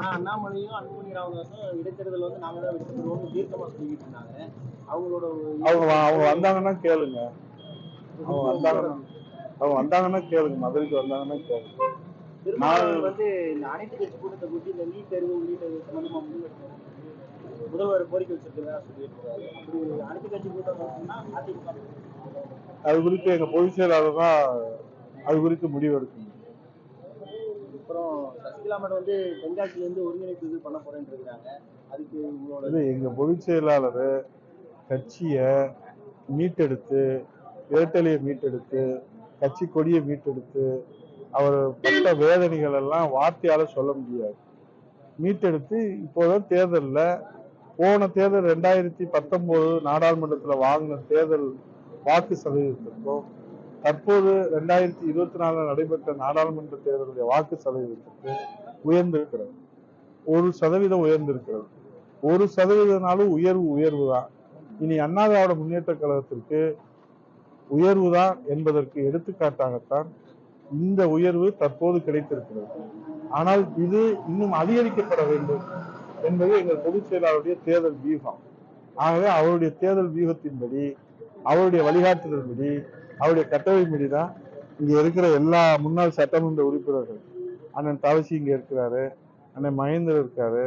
ஆனா அண்ணாமலையும் அன்புமணி ராமதாஸும் இடைத்தேர்தல் வந்து நாங்க தான் வெற்றி பெறுவோம்னு தீர்க்கமா சொல்லிட்டு இருந்தாங்க. அவங்களோட அவங்க அவங்க வந்தாங்கன்னா கேளுங்க. அவங்க வந்தாங்கன்னா அவங்க வந்தாங்கன்னா கேளுங்க. மதுரைக்கு வந்தாங்கன்னா கேளுங்க. திருமாவளவன் வந்து இந்த அனைத்து கட்சி கூட்டத்தை கூட்டி இந்த நீட் தேர்வு உள்ளிட்ட சம்பந்தமா முடிவெடுக்கணும் முதல்வர் கோரிக்கை வச்சிருக்கிறதா சொல்லியிருக்கிறாரு அப்படி அனைத்து கட்சி கூட்டம் நடத்தினா அதிமுக. அது குறித்து எங்க பொதுச் செயலாளர் தான் அது குறித்து முடிவு எடுக்கணும் சசிகலா வந்து தென்காசியில இருந்து ஒருங்கிணைப்பு இது பண்ண போறேன்னு இருக்கிறாங்க. அதுக்கு உங்களோட எங்க பொதுச் செயலாளர் கட்சியை மீட்டெடுத்து இரட்டலையை மீட்டெடுத்து கட்சி கொடியை மீட்டெடுத்து அவர் பட்ட வேதனைகள் எல்லாம் வார்த்தையால சொல்ல முடியாது. மீட்டெடுத்து இப்போதான் தேர்தலில் போன தேர்தல் ரெண்டாயிரத்தி பத்தொன்பது நாடாளுமன்றத்தில் வாங்கின தேர்தல் வாக்கு சதவீதத்திற்கும் தற்போது ரெண்டாயிரத்தி இருபத்தி நாலுல நடைபெற்ற நாடாளுமன்ற தேர்தலுடைய வாக்கு சதவீதத்திற்கு உயர்ந்திருக்கிறது. ஒரு சதவீதம் உயர்ந்திருக்கிறது. ஒரு சதவீதனாலும் உயர்வு உயர்வு தான் இனி அண்ணா திராவிட முன்னேற்ற கழகத்திற்கு உயர்வு தான் என்பதற்கு எடுத்துக்காட்டாகத்தான் இந்த உயர்வு தற்போது கிடைத்திருக்கிறது. ஆனால் இது இன்னும் அதிகரிக்கப்பட வேண்டும் என்பது எங்கள் பொதுச் செயலாளருடைய தேர்தல் வியூகம் ஆகவே அவருடைய தேர்தல் வியூகத்தின்படி அவருடைய வழிகாட்டுதல்படி அவருடைய கட்டளைப்படி தான் இங்கே இருக்கிற எல்லா முன்னாள் சட்டமன்ற உறுப்பினர்கள் அண்ணன் தவசி இங்கே இருக்கிறாரு அண்ணன் மகேந்திரன் இருக்காரு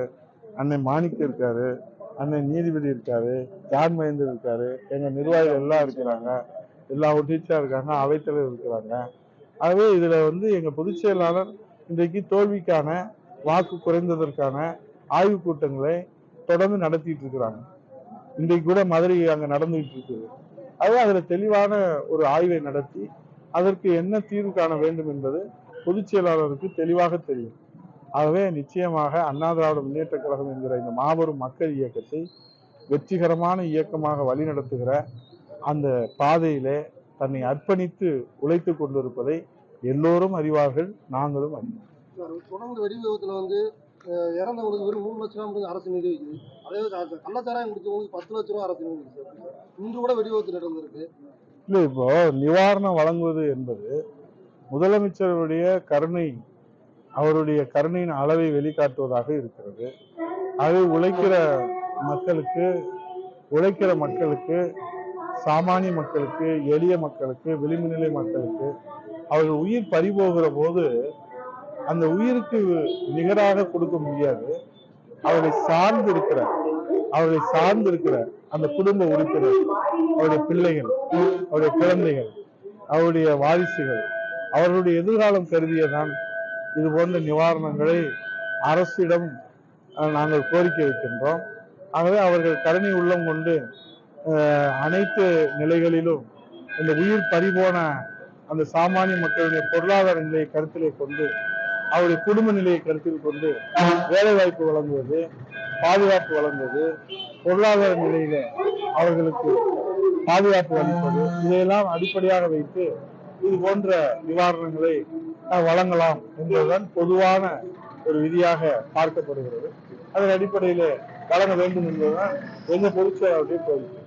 அண்ணன் மாணிக்கம் இருக்காரு அண்ணன் நீதிபதி இருக்காரு ஜான் மகேந்தர் இருக்காரு எங்கள் நிர்வாகிகள் எல்லாம் இருக்கிறாங்க எல்லா ஒட்டீச்சா இருக்காங்க அவைத்தலைவர் இருக்கிறாங்க. ஆகவே இதில் வந்து எங்கள் பொதுச் செயலாளர் இன்றைக்கு தோல்விக்கான வாக்கு குறைந்ததற்கான ஆய்வு கூட்டங்களை தொடர்ந்து நடத்திட்டு இருக்கிறாங்க. இன்றைக்கு கூட மதுரை அங்கே நடந்துகிட்டு இருக்குது. அது அதில் தெளிவான ஒரு ஆய்வை நடத்தி அதற்கு என்ன தீர்வு காண வேண்டும் என்பது பொதுச் செயலாளருக்கு தெளிவாக தெரியும். ஆகவே நிச்சயமாக அண்ணா திராவிட முன்னேற்ற கழகம் என்கிற இந்த மாபெரும் மக்கள் இயக்கத்தை வெற்றிகரமான இயக்கமாக வழிநடத்துகிற அந்த பாதையிலே தன்னை அர்ப்பணித்து உழைத்து கொண்டிருப்பதை எல்லோரும் அறிவார்கள் நாங்களும் அறிவோம். தொடர்ந்து வெடி வந்து இறந்தவங்களுக்கு வெறும் மூணு லட்ச ரூபா மட்டும் அரசு நிதி வைக்குது. அதே மாதிரி கள்ளச்சாராயம் குடிச்சவங்களுக்கு பத்து லட்ச ரூபா அரசு நிதி வைக்குது. இன்று கூட வெடிவிபத்து நடந்திருக்கு. இல்லை இப்போ நிவாரணம் வழங்குவது என்பது முதலமைச்சருடைய கருணை அவருடைய கருணையின் அளவை வெளிக்காட்டுவதாக இருக்கிறது. அது உழைக்கிற மக்களுக்கு உழைக்கிற மக்களுக்கு சாமானிய மக்களுக்கு எளிய மக்களுக்கு விளிம்பு நிலை மக்களுக்கு அவர்கள் உயிர் பறிபோகிற போது அந்த உயிருக்கு நிகராக கொடுக்க முடியாது. அவரை சார்ந்து இருக்கிற அவரை சார்ந்து இருக்கிற அந்த குடும்ப உறுப்பினர் அவருடைய பிள்ளைகள் அவருடைய குழந்தைகள் அவருடைய வாரிசுகள் அவர்களுடைய எதிர்காலம் கருதியதான் இது போன்ற நிவாரணங்களை அரசிடம் நாங்கள் கோரிக்கை வைக்கின்றோம். ஆகவே அவர்கள் கருணை உள்ளம் கொண்டு அனைத்து நிலைகளிலும் இந்த உயிர் பறிபோன அந்த சாமானிய மக்களுடைய பொருளாதார நிலையை கருத்திலே கொண்டு அவருடைய குடும்ப நிலையை கருத்தில் கொண்டு வேலை வாய்ப்பு வழங்குவது பாதுகாப்பு வழங்குவது பொருளாதார நிலையில அவர்களுக்கு பாதுகாப்பு அளிப்பது இதையெல்லாம் அடிப்படையாக வைத்து இது போன்ற நிவாரணங்களை வழங்கலாம் என்பதுதான் பொதுவான ஒரு விதியாக பார்க்கப்படுகிறது. அதன் அடிப்படையில் வழங்க வேண்டும் என்பதுதான் எங்க பொதுச்செயலாளருடைய கோரிக்கை.